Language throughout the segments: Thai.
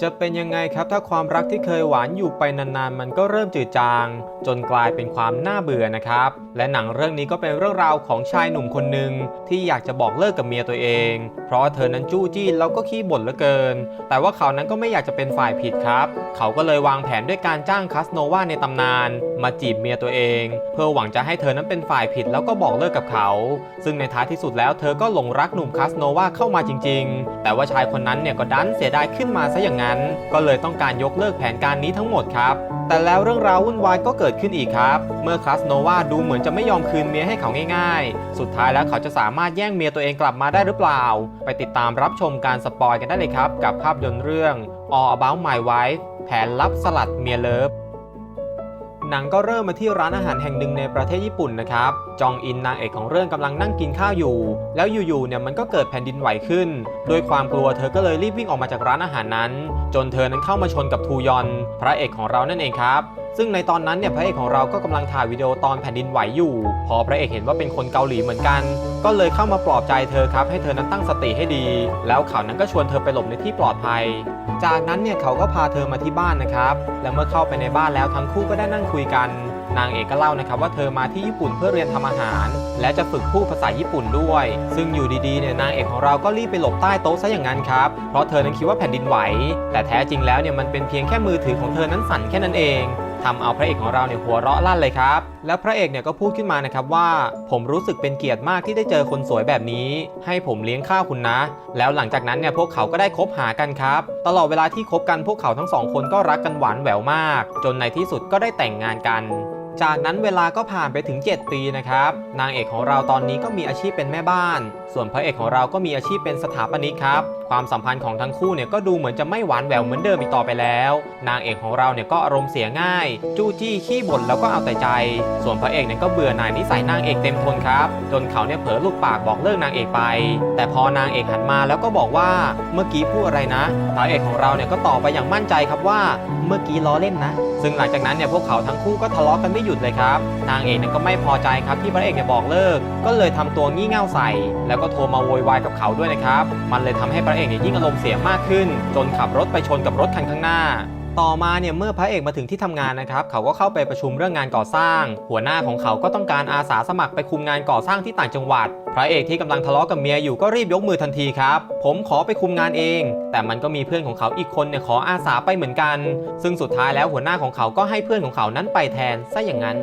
จะเป็นยังไงครับถ้าความรักที่เคยหวานอยู่ไปนานๆ มันก็เริ่มจืดจาง จนกลายเป็นความน่าเบื่อนะครับ และหนังเรื่องนี้ก็เป็นเรื่องราวของชายหนุ่มคนหนึ่งที่อยากจะบอกเลิกกับเมียตัวเอง เพราะาเธอนั้นจู้จี้แล้วก็ขี้บ่นเหลือเกิน แต่ว่าเขานั้นก็ไม่อยากจะเป็นฝ่ายผิดครับ เขาก็เลยวางแผนด้วยการจ้างคาสโนวาในตำนาน มาจีบเมียตัวเอง เพื่อหวังจะให้เธอนั้นเป็นฝ่ายผิดแล้วก็บอกเลิกกับเขา ซึ่งในท้ายที่สุดแล้วเธอก็หลงรักหนุ่มคาสโนวาเข้ามาจริง ๆ แต่ว่าชายคนนั้นเนี่ยก็ดันเสียดายขึ้นมาซะอย่างนั้น ก็เลยต้องการยกเลิกแผนการนี้ทั้งหมดครับ แต่แล้วเรื่องราววุ่นวายก็เกิดขึ้นอีกครับ เมื่อคาสโนวาดูเหมือนจะไม่ยอมคืนเมียให้เขาง่ายๆ สุดท้ายแล้วเขาจะสามารถแย่งเมียตัวเองกลับมาได้หรือเปล่า ไปติดตามรับชมการสปอยกันได้เลยครับ กับภาพยนตร์เรื่อง All About My Wife แผนลับสลัดเมียเลิฟ หนังก็เริ่มมาที่ร้านอาหารแห่งหนึ่งในประเทศญี่ปุ่นนะครับ จองอินนางเอกของเรื่องกำลังนั่งกินข้าวอยู่ แล้วอยู่ๆเนี่ยมันก็เกิดแผ่นดินไหวขึ้นด้วยความกลัวเธอก็เลยรีบวิ่งออกมาจากร้านอาหารนั้น จนเธอนั้นเข้ามาชนกับทูยอน พระเอกของเรานั่นเองครับ ซึ่งในตอนนั้นเนี่ยพระเอกของเราก็กำลังถ่ายวิดีโอตอนแผ่นดินไหวอยู่ พอพระเอกเห็นว่าเป็นคนเกาหลีเหมือนกัน ก็เลยเข้ามาปลอบใจเธอครับ ให้เธอนั้นตั้งสติให้ดี แล้วเขานั้นก็ชวนเธอไปหลบในที่ปลอดภัย จากนั้นเนี่ยเขาก็พาเธอมาที่บ้านนะครับ และเมื่อเข้าไปในบ้านแล้วทั้งคู่ก็ได้นั่งคุยกัน นางเอกก็เล่านะครับว่าเธอมาที่ญี่ปุ่นเพื่อเรียนทำอาหาร และจะฝึกพูดภาษาญี่ปุ่นด้วย ซึ่งอยู่ดีๆเนี่ยนางเอกของเราก็รีบไปหลบใต้โต๊ะซะอย่างนั้นครับ เพราะเธอนั้นคิดว่าแผ่นดินไหว แต่แท้จริงแล้วเนี่ยมันเป็นเพียงแค่มือถือของเธอนั้นสั่นแค่นั้นเอง ทำเอาพระเอกของเราเนี่ยหัวเราะลั่นเลยครับ แล้วพระเอกเนี่ยก็พูดขึ้นมานะครับว่า ผมรู้สึกเป็นเกียรติมากที่ได้เจอคนสวยแบบนี้ ให้ผมเลี้ยงข้าวคุณนะ แล้วหลังจากนั้นเนี่ยพวกเขาก็ได้คบหากันครับ ตลอดเวลาที่คบกันพวกเขาทั้งสองคนก็รักกันหวานแหววมาก จนในที่สุดก็ได้แต่งงานกัน จากนั้นเวลาก็ผ่านไปถึง 7 ปีนะครับ นางเอกของเราตอนนี้ก็มีอาชีพเป็นแม่บ้าน ส่วนพระเอกของเราก็มีอาชีพเป็นสถาปนิกครับ ความสัมพันธ์ของทั้งคู่เนี่ยก็ดูเหมือนจะไม่หวานแหววเหมือนเดิมอีกต่อไปแล้ว นางเอกของเราเนี่ยก็อารมณ์เสียง่าย จู้จี้ขี้บ่นแล้วก็เอาแต่ใจ ส่วนพระเอกเนี่ยก็เบื่อหน่ายนิสัยนางเอกเต็มทนครับ จนเขาเนี่ยเผลอลุดปากบอกเลิกนางเอกไป แต่พอนางเอกหันมาแล้วก็บอกว่าเมื่อกี้พูดอะไรนะพระเอกของเราเนี่ยก็ตอบไปอย่างมั่นใจครับว่า เมื่อกี้ล้อเล่นนะ ซึ่งหลังจากนั้นเนี่ยพวกเขาทั้งคู่ก็ทะเลาะกันไม่หยุดเลยครับ นางเอกนั้นก็ไม่พอใจครับที่พระเอกเนี่ยบอกเลิก ก็เลยทำตัวงี่เง่าใส่ แล้วก็โทรมาโวยวายกับเขาด้วยนะครับ มันเลยทำให้พระเอกเนี่ยยิ่งอารมณ์เสียมากขึ้น จนขับรถไปชนกับรถคันข้างหน้า ต่อมาเนี่ยเมื่อพระเอกมาถึงที่ทำงานนะครับเขาก็เข้าไปประชุมเรื่องงานก่อสร้าง หัวหน้าของเขาก็ต้องการอาสาสมัครไปคุมงานก่อสร้างที่ต่างจังหวัด พระเอกที่กำลังทะเลาะกับเมียอยู่ก็รีบยกมือทันทีครับ ผมขอไปคุมงานเอง แต่มันก็มีเพื่อนของเขาอีกคนเนี่ยขออาสาไปเหมือนกัน ซึ่งสุดท้ายแล้วหัวหน้าของเขาก็ให้เพื่อนของเขานั้นไปแทนซะอย่างนั้น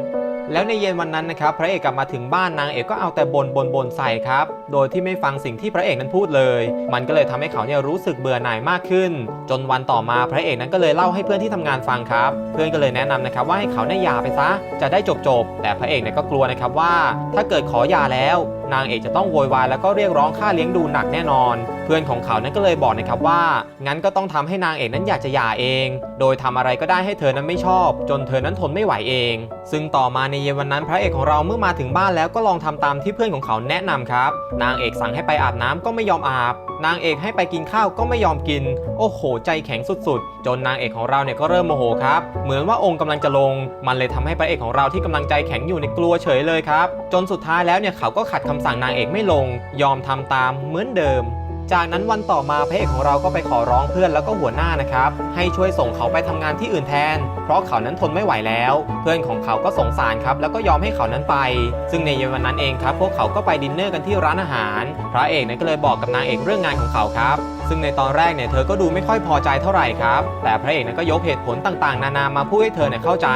แล้วในเย็นวันนั้นนะครับพระเอกกลับมาถึงบ้านนางเอกก็เอาแต่บนบนบนใส่ครับ โดยที่ไม่ฟังสิ่งที่พระเอกนั้นพูดเลย มันก็เลยทำให้เขาเนี่ยรู้สึกเบื่อหน่ายมากขึ้น จนวันต่อมาพระเอกนั้นก็เลยเล่าให้เพื่อนที่ทำงานฟังครับ เพื่อนก็เลยแนะนำนะครับว่าให้เขาเนี่ยหย่าไปซะจะได้จบจบแต่พระเอกเนี่ยก็กลัวนะครับว่า ถ้าเกิดขอหย่าแล้ว นางเอกจะต้องโวยวายแล้วก็เรียกร้องค่าเลี้ยงดูหนักแน่นอน เพื่อนของเขานั้นก็เลยบอกนะครับว่า งั้นก็ต้องทำให้นางเอกนั้นอยากจะหย่าเอง โดยทำอะไรก็ได้ให้เธอนั้นไม่ชอบ จนเธอนั้นทนไม่ไหวเอง ซึ่งต่อมาในเย็นวันนั้นพระเอกของเราเมื่อมาถึงบ้านแล้วก็ลองทำตามที่เพื่อนของเขาแนะนำครับ นางเอกสั่งให้ไปอาบน้ำก็ไม่ยอมอาบ นางเอกให้ไปกินข้าวก็ไม่ยอมกิน โอ้โห ใจแข็งสุดๆ จนนางเอกของเราเนี่ยก็เริ่มโมโหครับ เหมือนว่าองค์กำลังจะลง มันเลยทำให้พระเอกของเราที่กำลังใจแข็งอยู่ในกลัวเฉยเลยครับ จนสุดท้ายแล้วเนี่ยเขาก็ขัดคำสั่งนางเอกไม่ลง ยอมทำตามเหมือนเดิม จากนั้นวันต่อมาพระเอกของเราก็ไปขอร้องเพื่อนแล้วก็หัวหน้านะครับ ให้ช่วยส่งเขาไปทำงานที่อื่นแทน เพราะเขานั้นทนไม่ไหวแล้ว เพื่อนของเขาก็สงสารครับ แล้วก็ยอมให้เขานั้นไป ซึ่งในเย็นวันนั้นเองครับ พวกเขาก็ไปดินเนอร์กันที่ร้านอาหาร พระเอกนั้นก็เลยบอกกับนางเอกเรื่องงานของเขาครับ ซึ่งในตอนแรกเนี่ยเธอก็ดูไม่ค่อยพอใจเท่าไหร่ครับ แต่พระเอกนั้นก็ยกเหตุผลต่างๆ นานามาพูดให้เธอเนี่ยเข้าใจ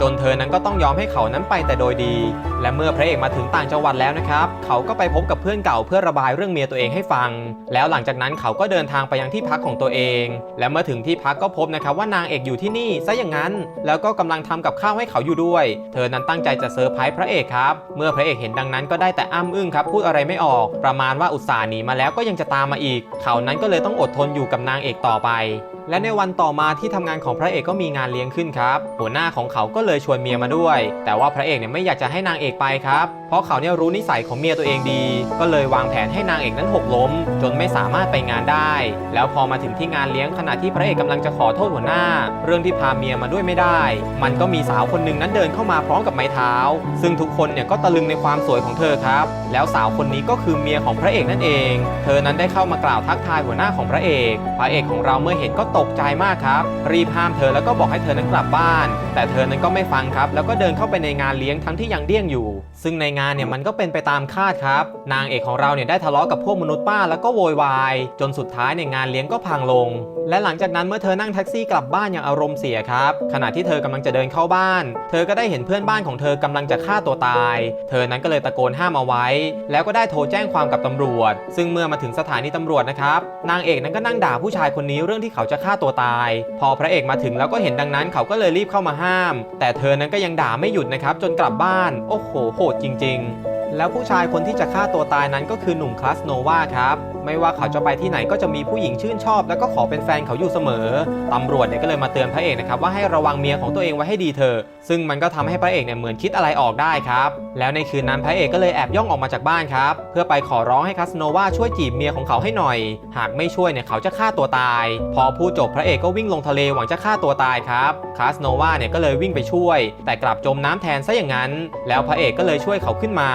จนเธอนั้นก็ต้องยอมให้เขานั้นไปแต่โดยดี และเมื่อพระเอกมาถึงต่างจังหวัดแล้วนะครับเขาก็ไปพบกับเพื่อนเก่าเพื่อระบายเรื่องเมียตัวเองให้ฟัง แล้วหลังจากนั้นเขาก็เดินทางไปยังที่พักของตัวเอง และเมื่อถึงที่พักก็พบนะครับว่านางเอกอยู่ที่นี่ซะอย่างนั้น แล้วก็กำลังทำกับข้าวให้เขาอยู่ด้วย เธอนั้นตั้งใจจะเซอร์ไพรส์พระเอกครับ เมื่อพระเอกเห็นดังนั้นก็ได้แต่อ้ำอึ้งครับพูดอะไรไม่ออก ประมาณว่าอุตส่าห์หนีมาแล้วก็ยังจะตามมาอีก เขานั้นก็เลยลยต้องอดทนอยู่กับนางเอกต่อไป และในวันต่อมาที่ทำงานของพระเอกก็มีงานเลี้ยงขึ้นครับ หัวหน้าของเขาก็เลยชวนเมียมาด้วย แต่ว่าพระเอกเนี่ยไม่อยากจะให้นางเอกไปครับ เพราะเขาเนี่ยรู้นิสัยของเมียตัวเองดี ก็เลยวางแผนให้นางเอกนั้นหกล้ม จนไม่สามารถไปงานได้ แล้วพอมาถึงที่งานเลี้ยงขณะที่พระเอกกำลังจะขอโทษหัวหน้า เรื่องที่พาเมียมาด้วยไม่ได้ มันก็มีสาวคนหนึ่งนั้นเดินเข้ามาพร้อมกับไม้เท้า ซึ่งทุกคนเนี่ยก็ตะลึงในความสวยของเธอครับ แล้วสาวคนนี้ก็คือเมียของพระเอกนั่นเอง เธอนั้นได้เข้ามากล่าวทักทายหัวหน้าน้าของพระเอก พระเอกของเราเมื่อเห็นก็ตกใจมากครับ รีบห้ามเธอแล้วก็บอกให้เธอนั้นกลับบ้าน แต่เธอนั้นก็ไม่ฟังครับ แล้วก็เดินเข้าไปในงานเลี้ยงทั้งที่ยังเดี้ยงอยู่ ซึ่งในงานเนี่ยมันก็เป็นไปตามคาดครับ นางเอกของเราเนี่ยได้ทะเลาะกับพวกมนุษย์ป้าแล้วก็โวยวาย จนสุดท้ายเนี่ยงานเลี้ยงก็พังลง และหลังจากนั้นเมื่อเธอนั่งแท็กซี่กลับบ้านอย่างอารมณ์เสียครับ ขณะที่เธอกำลังจะเดินเข้าบ้าน เธอก็ได้เห็นเพื่อนบ้านของเธอกำลังจะฆ่าตัวตาย เธอนั้นก็เลยตะโกนห้ามเอาไว้ แล้วก็ได้โทรแจ้งความกับตำรวจ ซึ่งเมื่อมาถึงสถานีตำรวจนะครับนางเอกนั้นก็นั่งด่าผู้ชายคนนี้เรื่องที่เขาจะฆ่าตัวตาย พอพระเอกมาถึงแล้วก็เห็นดังนั้นเขาก็เลยรีบเข้ามาห้าม แต่เธอนั้นก็ยังด่าไม่หยุดนะครับจนกลับบ้าน โอ้โหโหดจริง ๆ แล้วผู้ชายคนที่จะฆ่าตัวตายนั้นก็คือหนุ่มคลาสโนวาครับ ไม่ว่าเขาจะไปที่ไหนก็จะมีผู้หญิงชื่นชอบ แล้วก็ขอเป็นแฟนเขาอยู่เสมอ ตำรวจเนี่ยก็เลยมาเตือนพระเอกนะครับว่าให้ระวังเมียของตัวเองไว้ให้ดีเถอะ ซึ่งมันก็ทำให้พระเอกเนี่ยเหมือนคิดอะไรออกได้ครับ แล้วในคืนนั้นพระเอกก็เลยแอบย่องออกมาจากบ้านครับ เพื่อไปขอร้องให้คาสโนวาช่วยจีบเมียของเขาให้หน่อย หากไม่ช่วยเนี่ยเขาจะฆ่าตัวตาย พอพูดจบพระเอกก็วิ่งลงทะเลหวังจะฆ่าตัวตายครับ คาสโนวาเนี่ยก็เลยวิ่งไปช่วย แต่กลับจมน้ำแทนซะอย่างนั้น แล้วพระเอกก็เลยช่วยเขาขึ้นมา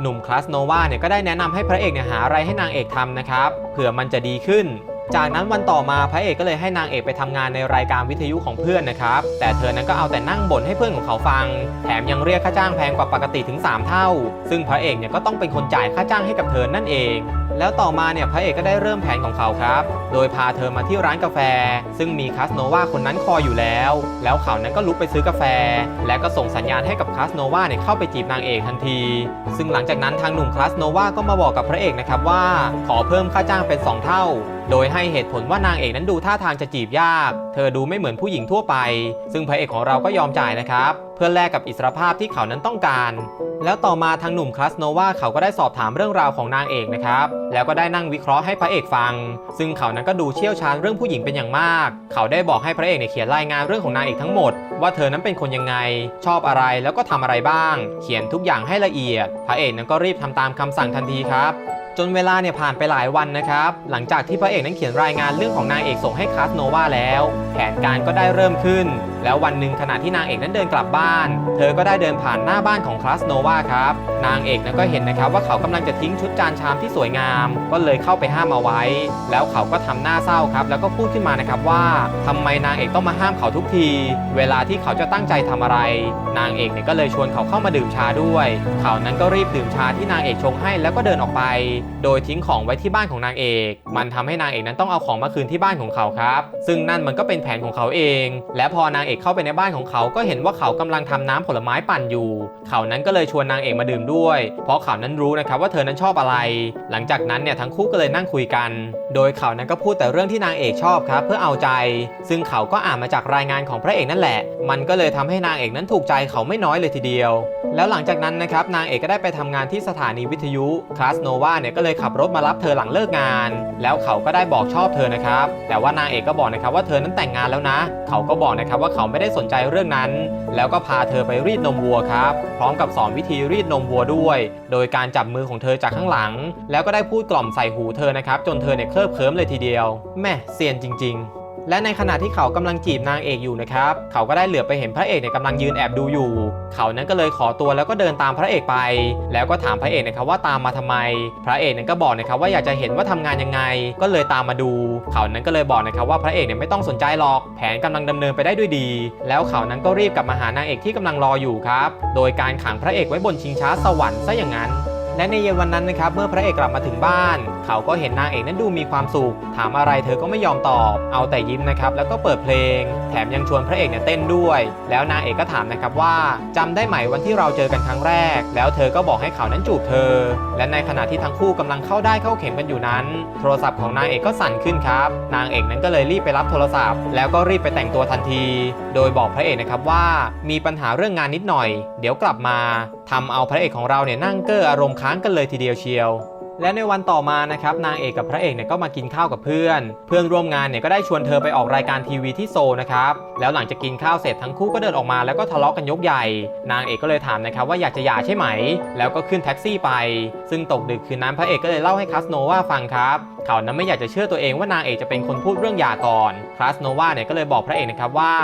หนุ่มคลาสโนวาเนี่ยก็ได้แนะนำให้พระเอกเนี่ยหาอะไรให้นางเอกทำนะครับเผื่อมันจะดีขึ้น จากนั้นวันต่อมาพระเอกก็เลยให้นางเอกไปทำงานในรายการวิทยุของเพื่อนนะครับแต่เธอนั้นก็เอาแต่นั่งบ่นให้เพื่อนของเขาฟัง แถมยังเรียกค่าจ้างแพงกว่าปกติถึง 3 เท่า ซึ่งพระเอกเนี่ยก็ต้องเป็นคนจ่ายค่าจ้างให้กับเธอนั่นเอง แล้วต่อมาเนี่ยพระเอกก็ได้เริ่มแผนของเขาครับ โดยพาเธอมาที่ร้านกาแฟ ซึ่งมีคาสโนวาคนนั้นคอยอยู่แล้ว แล้วเขานั้นก็ลุกไปซื้อกาแฟ และก็ส่งสัญญาณให้กับคาสโนวาเนี่ยเข้าไปจีบนางเอกทันที ซึ่งหลังจากนั้นทางหนุ่มคาสโนวาก็มาบอกกับพระเอกนะครับว่า ขอเพิ่มค่าจ้างเป็น 2 เท่า โดยให้เหตุผลว่านางเอกนั้นดูท่าทางจะจีบยาก เธอดูไม่เหมือนผู้หญิงทั่วไป ซึ่งพระเอกของเราก็ยอมจ่ายนะครับ พื่อแลกกับอิสรภาพที่เขานั้นต้องการ แล้วต่อมาทางหนุ่มคลาสโนวาเขาก็ได้สอบถามเรื่องราวของนางเอกนะครับ แล้วก็ได้นั่งวิเคราะห์ให้พระเอกฟัง ซึ่งเขานั้นก็ดูเชี่ยวชาญเรื่องผู้หญิงเป็นอย่างมาก เขาได้บอกให้พระเอกเนี่ยเขียนรายงานเรื่องของนางเอกทั้งหมด ว่าเธอนั้นเป็นคนยังไง ชอบอะไรแล้วก็ทำอะไรบ้าง เขียนทุกอย่างให้ละเอียด พระเอกนั้นก็รีบทำตามคำสั่งทันทีครับ จนเวลาเนี่ยผ่านไปหลายวันนะครับ หลังจากที่พระเอกนั้นเขียนรายงานเรื่องของนางเอกส่งให้คาสโนวาแล้ว แผนการก็ได้เริ่มขึ้น แล้ววันหนึ่งขณะที่นางเอกนั้นเดินกลับบ้าน เธอก็ได้เดินผ่านหน้าบ้านของคลาสโนวาครับ นางเอกนั้นก็เห็นนะครับว่าเขากำลังจะทิ้งชุดจานชามที่สวยงาม ก็เลยเข้าไปห้ามเอาไว้ แล้วเขาก็ทำหน้าเศร้าครับ แล้วก็พูดขึ้นมานะครับว่าทำไมนางเอกต้องมาห้ามเขาทุกที เวลาที่เขาจะตั้งใจทำอะไร นางเอกเนี่ยก็เลยชวนเขาเข้ามาดื่มชาด้วย เขานั้นก็รีบดื่มชาที่นางเอกชงให้แล้วก็เดินออกไป โดยทิ้งของไว้ที่บ้านของนางเอก มันทำให้นางเอกนั้นต้องเอาของมาคืนที่บ้านของเขาครับ ซึ่งนั่นมันก็เป็นแผนของเขาเอง และพอนางเอกเข้าไปในบ้านของเขาก็เห็นว่าเขากำลังทำน้ำผลไม้ปั่นอยู่ เขานั้นก็เลยชวนนางเอกมาดื่มด้วยเพราะเขานั้นรู้นะครับว่าเธอนั้นชอบอะไร หลังจากนั้นเนี่ยทั้งคู่ก็เลยนั่งคุยกัน โดยเขานั้นก็พูดแต่เรื่องที่นางเอกชอบครับเพื่อเอาใจ ซึ่งเขาก็อ่านมาจากรายงานของพระเอกนั่นแหละ มันก็เลยทำให้นางเอกนั้นถูกใจเขาไม่น้อยเลยทีเดียว แล้วหลังจากนั้นนะครับนางเอกก็ได้ไปทำงานที่สถานีวิทยุคลาสโนวาเนี่ยก็เลยขับรถมารับเธอหลังเลิกงาน แล้วเขาก็ได้บอกชอบเธอนะครับ แต่ว่านางเอกก็บอกนะครับว่าเธอนั้นแต่งงานแล้วนะ เขาก็บอกนะครับว่าเขาไม่ได้สนใจเรื่องนั้น แล้วก็พาเธอไปรีดนมวัวครับ พร้อมกับสอนวิธีรีดนมวัวด้วย โดยการจับมือของเธอจากข้างหลัง แล้วก็ได้พูดกล่อมใส่หูเธอนะครับ จนเธอเนี่ยเคลิบเคลิ้มเลยทีเดียว แม่เซียนจริง ๆ และในขณะที่เขากำลังจีบนางเอกอยู่นะครับ เขาก็ได้เหลือบไปเห็นพระเอกเนี่ยกำลังยืนแอบดูอยู่ เขานั้นก็เลยขอตัวแล้วก็เดินตามพระเอกไป แล้วก็ถามพระเอกนะครับว่าตามมาทำไม พระเอกนั้นก็บอกนะครับว่าอยากจะเห็นว่าทำงานยังไง ก็เลยตามมาดู เขานั้นก็เลยบอกนะครับว่าพระเอกเนี่ยไม่ต้องสนใจหรอก แผนกำลังดำเนินไปได้ด้วยดี แล้วเขานั้นก็รีบกลับมาหานางเอกที่กำลังรออยู่ครับ โดยการขังพระเอกไว้บนชิงช้าสวรรค์ซะอย่างนั้นและในเย็นวันนั้นนะครับเมื่อพระเอกกลับมาถึงบ้านเขาก็เห็นนางเอกนั้นดูมีความสุข ถามอะไรเธอก็ไม่ยอมตอบ เอาแต่ยิ้มนะครับ แล้วก็เปิดเพลง แถมยังชวนพระเอกเนี่ยเต้นด้วย แล้วนางเอกก็ถามนะครับว่าจำได้ไหมวันที่เราเจอกันครั้งแรก แล้วเธอก็บอกให้เขานั้นจูบเธอ และในขณะที่ทั้งคู่กำลังเข้าได้เข้าเข็มกันอยู่นั้น โทรศัพท์ของนางเอกก็สั่นขึ้นครับ นางเอกนั้นก็เลยรีบไปรับโทรศัพท์ แล้วก็รีบไปแต่งตัวทันที โดยบอกพระเอกนะครับว่ามีปัญหาเรื่องงานนิดหน่อย เดี๋ยวกลับมาทำเอาพระเอกของเราเนี่ยนั่งเก้ออารมณ์ค้างกันเลยทีเดียวเชียว และในวันต่อมานะครับนางเอกกับพระเอกเนี่ยก็มากินข้าวกับเพื่อน เพื่อนร่วมงานเนี่ยก็ได้ชวนเธอไปออกรายการทีวีที่โซนะครับ แล้วหลังจากกินข้าวเสร็จทั้งคู่ก็เดินออกมาแล้วก็ทะเลาะกันยกใหญ่ นางเอกก็เลยถามนะครับว่าอยากจะหย่าใช่ไหม แล้วก็ขึ้นแท็กซี่ไป ซึ่งตกดึกคืนนั้นพระเอกก็เลยเล่าให้คาสโนวาฟังครับเขานั้นไม่อยากจะเชื่อตัวเองว่านางเอกจะเป็นคนพูดเรื่องหย่าก่อนคลาสโนวาเนี่ยก็เลยบอกพระเอกนะครับว่า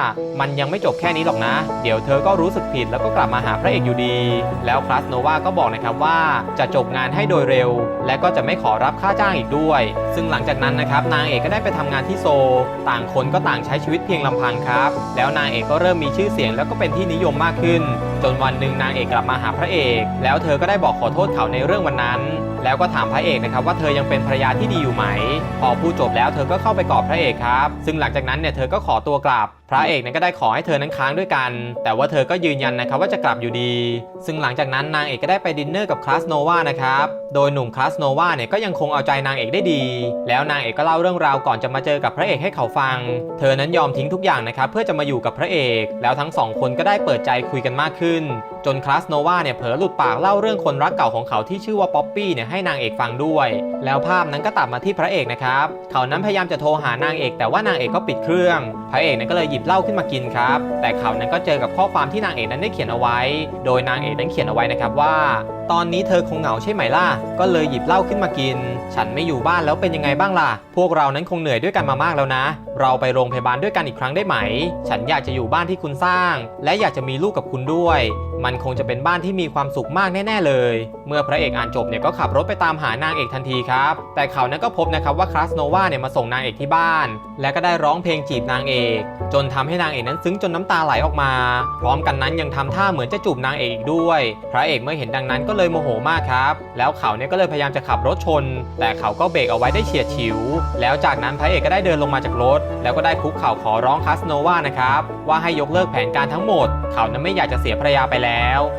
มันยังไม่จบแค่นี้หรอกนะ เดี๋ยวเธอก็รู้สึกผิดแล้วก็กลับมาหาพระเอกอยู่ดี แล้วคลาสโนวาก็บอกนะครับว่าจะจบงานให้โดยเร็ว และก็จะไม่ขอรับค่าจ้างอีกด้วย ซึ่งหลังจากนั้นนะครับนางเอกก็ได้ไปทำงานที่โซ ต่างคนก็ต่างใช้ชีวิตเพียงลำพังครับแล้วนางเอกก็เริ่มมีชื่อเสียงแล้วก็เป็นที่นิยมมากขึ้น จนวันหนึ่งนางเอกกลับมาหาพระเอก แล้วเธอก็ได้บอกขอโทษเขาในเรื่องวันนั้น แล้วก็ถามพระเอกนะครับว่าเธอยังเป็นภรรยาที่ดีอยู่ไหม พอพูดจบแล้วเธอก็เข้าไปกอดพระเอกครับ ซึ่งหลังจากนั้นเนี่ยเธอก็ขอตัวกลับ พระเอกเนี่ยก็ได้ขอให้เธอนั้นค้างด้วยกัน แต่ว่าเธอก็ยืนยันนะครับว่าจะกลับอยู่ดี ซึ่งหลังจากนั้นนางเอกก็ได้ไปดินเนอร์กับคลาสโนวานะครับ โดยหนุ่มคลาสโนวาเนี่ยก็ยังคงเอาใจนางเอกได้ดี แล้วนางเอกก็เล่าเรื่องราวก่อนจะมาเจอกับพระเอกให้เขาฟัง เธอนั้นยอมทิ้งทุกอย่างนะครับเพื่อจะมาอยู่กับพระเอก แล้วทั้งสองคนก็ได้เปิดใจคุยกันมากขึ้นขึ้นจนคลาสโนวาเนี่ยเผลอหลุดปากเล่าเรื่องคนรักเก่าของเขาที่ชื่อว่าป๊อปปี้เนี่ยให้นางเอกฟังด้วย แล้วภาพนั้นก็ตัดมาที่พระเอกนะครับ เขานั้นพยายามจะโทรหานางเอก แต่ว่านางเอกก็ปิดเครื่อง พระเอกนั้นก็เลยหยิบเหล้าขึ้นมากินครับ แต่เขานั้นก็เจอกับข้อความที่นางเอกนั้นได้เขียนเอาไว้ โดยนางเอกนั้นเขียนเอาไว้นะครับว่า ตอนนี้เธอคงเหงาใช่ไหมล่ะ ก็เลยหยิบเหล้าขึ้นมากิน ฉันไม่อยู่บ้านแล้วเป็นยังไงบ้างล่ะ พวกเรานั้นคงเหนื่อยด้วยกันมามากแล้วนะ เราไปโรงพยาบาลด้วยกันอีกครั้งได้ไหม ฉันอยากจะอยู่บ้านที่คุณสร้าง และอยากจะมีลูกกับคุณด้วย มันคงจะเป็นบ้านที่มีความสุขมากแน่ ๆ เลย เมื่อพระเอกอ่านจบเนี่ยก็ขับรถไปตามหานางเอกทันทีครับ แต่เขานั้นก็พบนะครับว่าคลาสโนวาเนี่ยมาส่งนางเอกที่บ้าน และก็ได้ร้องเพลงจีบนางเอก จนทำให้นางเอกนั้นซึ้งจนน้ำตาไหลออกมา พร้อมกันนั้นยังทำท่าเหมือนจะจูบนางเอกอีกด้วย พระเอกเมื่อเห็นดังนั้นก็เลยโมโหมากครับ แล้วเขาเนี่ยก็เลยพยายามจะขับรถชน แต่เขาก็เบรกเอาไว้ได้เฉียดฉิว แล้วจากนั้นพระเอกก็ได้เดินลงมาจากรถ แล้วก็ได้คุกเข่าขอร้องคลาสโนวานะครับว่าให้ยกเลิกแผนการทั้งหมด เขานั้นไม่อยากจะเสียภรรยาไปแล้ว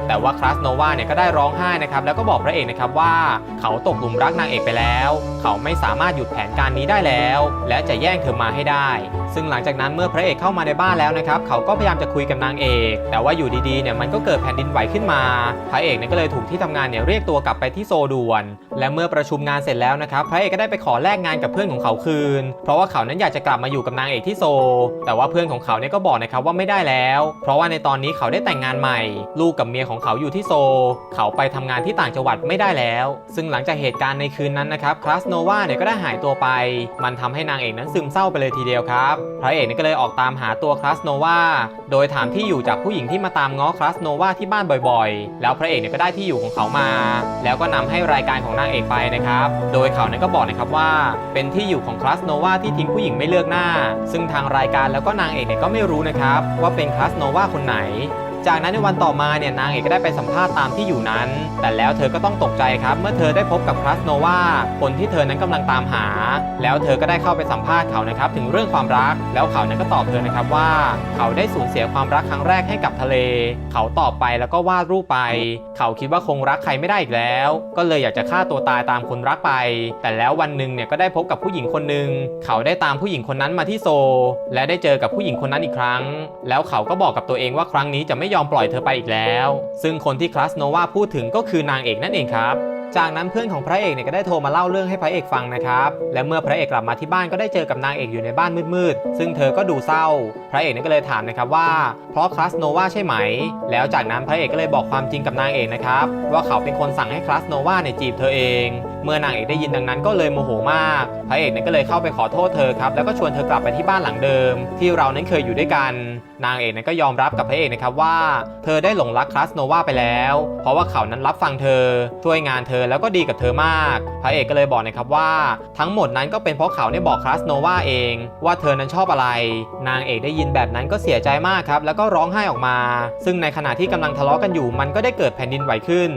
แต่ว่าคลาสโนวาเนี่ยก็ได้ร้องไห้นะครับแล้วก็บอกพระเอกนะครับว่าเขาตกหลุมรักนางเอกไปแล้วเขาไม่สามารถหยุดแผนการนี้ได้แล้ว และจะแย่งเธอมาให้ได้ ซึ่งหลังจากนั้นเมื่อพระเอกเข้ามาในบ้านแล้วนะครับ เขาก็พยายามจะคุยกับนางเอก แต่ว่าอยู่ดีๆเนี่ยมันก็เกิดแผ่นดินไหวขึ้นมา พระเอกเนี่ยก็เลยถูกที่ทำงานเนี่ยเรียกตัวกลับไปที่โซด่วน และเมื่อประชุมงานเสร็จแล้วนะครับ พระเอกก็ได้ไปขอแลกงานกับเพื่อนของเขาคืน เพราะว่าเขานั้นอยากจะกลับมาอยู่กับนางเอกที่โซ แต่ว่าเพื่อนของเขาเนี่ยก็บอกนะครับว่าไม่ได้แล้ว เพราะว่าในตอนนี้เขาได้แต่งงานใหม่ ลูกกับเมียของเขาอยู่ที่โซ เขาไปทำงานที่ต่างจังหวัดไม่ได้แล้ว ซึ่งหลังจากเหตุการณ์ในคืนนั้นนะครับคลาสโนวาเนี่ยก็ได้หายตัวไป มันทำให้นางเอกนั้นซึมเศร้าไปเลยทีเดียวครับ พระเอกเนี่ยก็เลยออกตามหาตัวคลาสโนวา โดยถามที่อยู่จากผู้หญิงที่มาตามง้อคลาสโนวาที่บ้านบ่อยๆ แล้วพระเอกเนี่ยก็ได้ที่อยู่ของเขามา แล้วก็นำให้รายการของนางเอกไปนะครับ โดยเขาเนี่ยก็บอกนะครับว่า เป็นที่อยู่ของคลาสโนวาที่ทิ้งผู้หญิงไม่เลือกหน้า ซึ่งทางรายการแล้วก็นางเอกเนี่ยก็ไม่รู้นะครับว่าเป็นคลาสโนวาคนไหน จากนั้นในวันต่อมาเนี่ยนางเอกก็ได้ไปสัมภาษณ์ตามที่อยู่นั้น แต่แล้วเธอก็ต้องตกใจครับ เมื่อเธอได้พบกับคลาสโนวาคนที่เธอนั้นกำลังตามหา แล้วเธอก็ได้เข้าไปสัมภาษณ์เขานะครับถึงเรื่องความรัก แล้วเขานั้นก็ตอบเธอนะครับว่า เขาได้สูญเสียความรักครั้งแรกให้กับทะเล เขาตอบไปแล้วก็วาดรูปไป เขาคิดว่าคงรักใครไม่ได้อีกแล้ว ก็เลยอยากจะฆ่าตัวตายตามคนรักไป แต่แล้ววันหนึ่งเนี่ยก็ได้พบกับผู้หญิงคนหนึ่งเขาได้ตามผู้หญิงคนนั้นมาที่โซ และได้เจอกับผู้หญิงคนนั้นอีกครั้ง แล้วเขาก็บอกกับตัวเองว่าครั้งนี้จะไม่ยอมปล่อยเธอไปอีกแล้ว ซึ่งคนที่คลาสโนวาพูดถึงก็คือนางเอกนั่นเองครับจากนั้นเพื่อนของพระเอกเนี่ยก็ได้โทรมาเล่าเรื่องให้พระเอกฟังนะครับ และเมื่อพระเอกกลับมาที่บ้านก็ได้เจอกับนางเอกอยู่ในบ้านมืดๆ ซึ่งเธอก็ดูเศร้า พระเอกเนี่ยก็เลยถามนะครับว่า เพราะคลาสโนวาใช่ไหม แล้วจากนั้นพระเอกก็เลยบอกความจริงกับนางเอกนะครับว่าเขาเป็นคนสั่งให้คลาสโนวาเนี่ยจีบเธอเอง เมื่อนางเอกได้ยินดังนั้นก็เลยโมโหมาก พระเอกเนี่ยก็เลยเข้าไปขอโทษเธอครับ แล้วก็ชวนเธอกลับไปที่บ้านหลังเดิม ที่เรานั้นเคยอยู่ด้วยกัน นางเอกนี่ยก็ยอมรับกับพระเอกนะครับว่า เธอได้หลงรักคลาสโนวาไปแล้ว เพราะว่าเขานั้นรับฟังเธอ ช่วยงานเธอแล้วก็ดีกับเธอมาก พระเอกก็เลยบอกนะครับว่าทั้งหมดนั้นก็เป็นเพราะเขาเนี่บอกคลาสโนวาเอง ว่าเธอนั้นชอบอะไร นางเอกได้ยินแบบนั้นก็เสียใจมากครับแล้วก็ร้องไห้ออกมา ซึ่งในขณะที่กำลังทะเลาะกันอยู่มันก็ได้เกิดแผ่นดินไหวขึ้น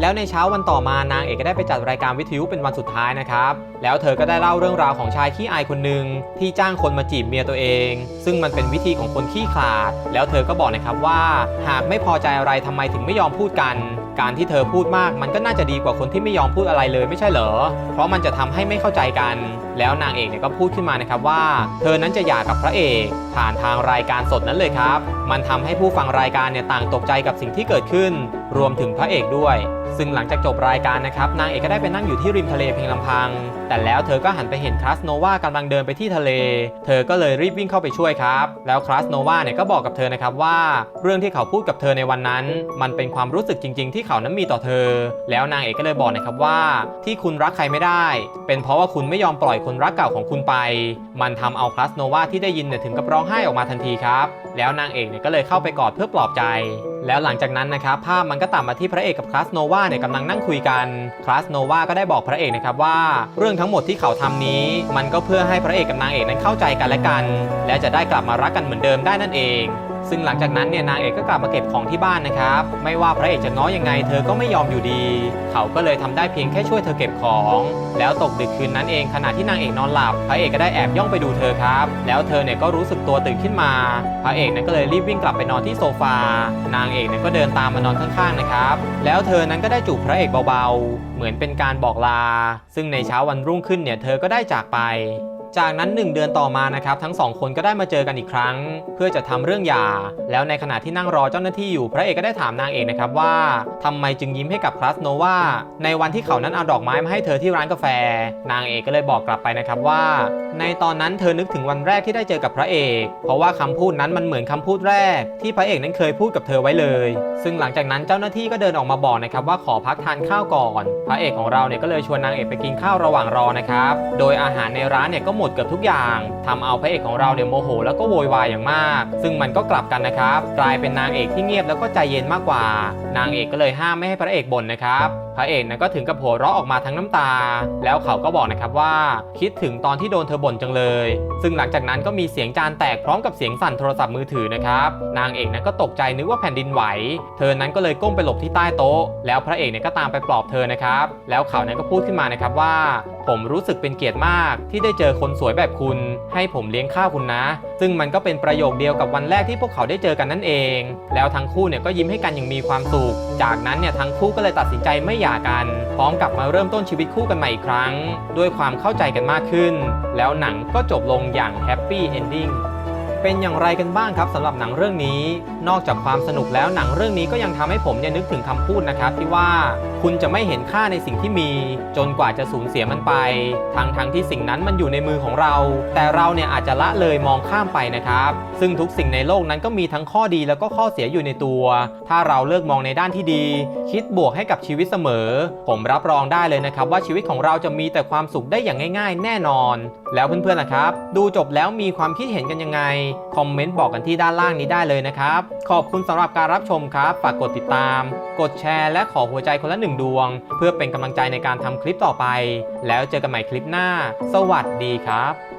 แล้วในเช้าวันต่อมานางเอกก็ได้ไปจัดรายการวิทยุเป็นวันสุดท้ายนะครับแล้วเธอก็ได้เล่าเรื่องราวของชายขี้อายคนหนึ่งที่จ้างคนมาจีบเมียตัวเอง ซึ่งมันเป็นวิธีของคนขี้ขลาด แล้วเธอก็บอกนะครับว่า หากไม่พอใจอะไรทำไมถึงไม่ยอมพูดกัน การที่เธอพูดมากมันก็น่าจะดีกว่าคนที่ไม่ยอมพูดอะไรเลยไม่ใช่เหรอ เพราะมันจะทำให้ไม่เข้าใจกัน แล้วนางเอกเนี่ยก็พูดขึ้นมานะครับว่า เธอนั้นจะหย่ากับพระเอก ผ่านทางรายการสดนั้นเลยครับ มันทำให้ผู้ฟังรายการเนี่ยต่างตกใจกับสิ่งที่เกิดขึ้น รวมถึงพระเอกด้วย ซึ่งหลังจากจบรายการนะครับนางเอกก็ได้ไปนั่งอยู่ที่ริมทะเลเพียงลำพัง แต่แล้วเธอก็หันไปเห็นคลาสโนวากำลังเดินไปที่ทะเล เธอก็เลยรีบวิ่งเข้าไปช่วยครับแล้วคลาสโนวาเนี่ยก็บอกกับเธอนะครับว่า เรื่องที่เขาพูดกับเธอในวันนั้น มันเป็นความรู้สึกจริง ๆ ที่เขานั้นมีต่อเธอ แล้วนางเอกก็เลยบอกนะครับว่า ที่คุณรักใครไม่ได้ เป็นเพราะว่าคุณไม่ยอมปล่อยคนรักเก่าของคุณไป มันทำเอาคลาสโนวาที่ได้ยินเนี่ยถึงกับร้องไห้ออกมาทันทีครับแล้วนางเอกเนี่ยก็เลยเข้าไปกอดเพื่อปลอบใจ แล้วหลังจากนั้นนะครับภาพมันก็ตัดมาที่พระเอกกับคลาสโนวาเนี่ยกำลังนั่งคุยกันคลาสโนวาก็ได้บอกพระเอกนะครับว่า เรื่องทั้งหมดที่เขาทำนี้ มันก็เพื่อให้พระเอกกับนางเอกนั้นเข้าใจกันและกัน และจะได้กลับมารักกันเหมือนเดิมได้นั่นเอง ซึ่งหลังจากนั้นเนี่ยนางเอกก็กลับมาเก็บของที่บ้านนะครับ ไม่ว่าพระเอกจะง้อยังไงเธอก็ไม่ยอมอยู่ดี เขาก็เลยทำได้เพียงแค่ช่วยเธอเก็บของ แล้วตกดึกคืนนั้นเองขณะที่นางเอกนอนหลับ พระเอกก็ได้แอบย่องไปดูเธอครับ แล้วเธอเนี่ยก็รู้สึกตัวตื่นขึ้นมา พระเอกเนี่ยก็เลยรีบวิ่งกลับไปนอนที่โซฟา นางเอกเนี่ยก็เดินตามมานอนข้างๆนะครับ แล้วเธอนั้นก็ได้จูบพระเอกเบาๆ เหมือนเป็นการบอกลา ซึ่งในเช้าวันรุ่งขึ้นเนี่ยเธอก็ได้จากไป จากนั้น 1 เดือนต่อมานะครับทั้งสองคนก็ได้มาเจอกันอีกครั้ง เพื่อจะทำเรื่องหย่า แล้วในขณะที่นั่งรอเจ้าหน้าที่อยู่พระเอกก็ได้ถามนางเอกนะครับว่าทำไมจึงยิ้มให้กับคลาสโนวาในวันที่เขานั้นเอาดอกไม้มาให้เธอที่ร้านกาแฟ นางเอกก็เลยบอกกลับไปนะครับว่า ในตอนนั้นเธอนึกถึงวันแรกที่ได้เจอกับพระเอก เพราะว่าคำพูดนั้นมันเหมือนคำพูดแรก ที่พระเอกนั้นเคยพูดกับเธอไว้เลย ซึ่งหลังจากนั้นเจ้าหน้าที่ก็เดินออกมาบอกนะครับว่าขอพักทานข้าวก่อน พระเอกของเราเนี่ยก็เลยชวนนางเอกไปกินข้าวระหว่างรอนะครับโดยอาหารในร้านเนี่ยก็หมดดเกือบทุกอย่างทำเอาพระเอกของเราเนี่ยโมโห แล้วก็โวยวายอย่างมาก ซึ่งมันก็กลับกันนะครับ กลายเป็นนางเอกที่เงียบแล้วก็ใจเย็นมากกว่า นางเอกก็เลยห้ามไม่ให้พระเอกบ่นนะครับพระเอกนั้นก็ถึงกับหัวเราะออกมาทั้งน้ำตา แล้วเขาก็บอกนะครับว่า คิดถึงตอนที่โดนเธอบ่นจังเลย ซึ่งหลังจากนั้นก็มีเสียงจานแตกพร้อมกับเสียงสั่นโทรศัพท์มือถือนะครับนางเอกนั้นก็ตกใจนึกว่าแผ่นดินไหว เธอนั้นก็เลยก้มไปหลบที่ใต้โต๊ะ แล้วพระเอกเนี่ยก็ตามไปปลอบเธอนะครับแล้วเขานั้นก็พูดขึ้นมานะครับว่า ผมรู้สึกเป็นเกียรติมากที่ได้เจอคนสวยแบบคุณ ให้ผมเลี้ยงข้าวคุณนะ ซึ่งมันก็เป็นประโยคเดียวกับวันแรกที่พวกเขาได้เจอกันนั่นเอง แล้วทั้งคู่เนี่ยก็ยิ้มให้กันอย่างมีความสุข จากนั้นเนี่ยทั้งคู่ก็เลยตัดสินใจไม่หย่ากัน พร้อมกับมาเริ่มต้นชีวิตคู่กันใหม่อีกครั้ง ด้วยความเข้าใจกันมากขึ้น แล้วหนังก็จบลงอย่างแฮปปี้เอนดิ้ง เป็นอย่างไรกันบ้างครับสำหรับหนังเรื่องนี้ นอกจากความสนุกแล้วหนังเรื่องนี้ก็ยังทำให้ผมเนี่ยนึกถึงคำพูดนะครับ ที่ว่าคุณจะไม่เห็นค่าในสิ่งที่มี จนกว่าจะสูญเสียมันไปทั้งทั้งที่สิ่งนั้นมันอยู่ในมือของเรา แต่เราเนี่ยอาจจะละเลยมองข้ามไปนะครับ ซึ่งทุกสิ่งในโลกนั้นก็มีทั้งข้อดีแล้วก็ข้อเสียอยู่ในตัว ถ้าเราเลือกมองในด้านที่ดี คิดบวกให้กับชีวิตเสมอ ผมรับรองได้เลยนะครับ ว่าชีวิตของเราจะมีแต่ความสุขได้อย่างง่าย ๆ แน่นอน แล้วเพื่อนๆนะครับ ดูจบแล้วมีความคิดเห็นกันยังไง คอมเมนต์บอกกันที่ด้านล่างนี้ได้เลยนะครับ ขอบคุณสำหรับการรับชมครับ ฝากกดติดตาม กดแชร์และขอหัวใจคนละหนึ่งดวง เพื่อเป็นกำลังใจในการทำคลิปต่อไป แล้วเจอกันใหม่คลิปหน้า สวัสดีครับ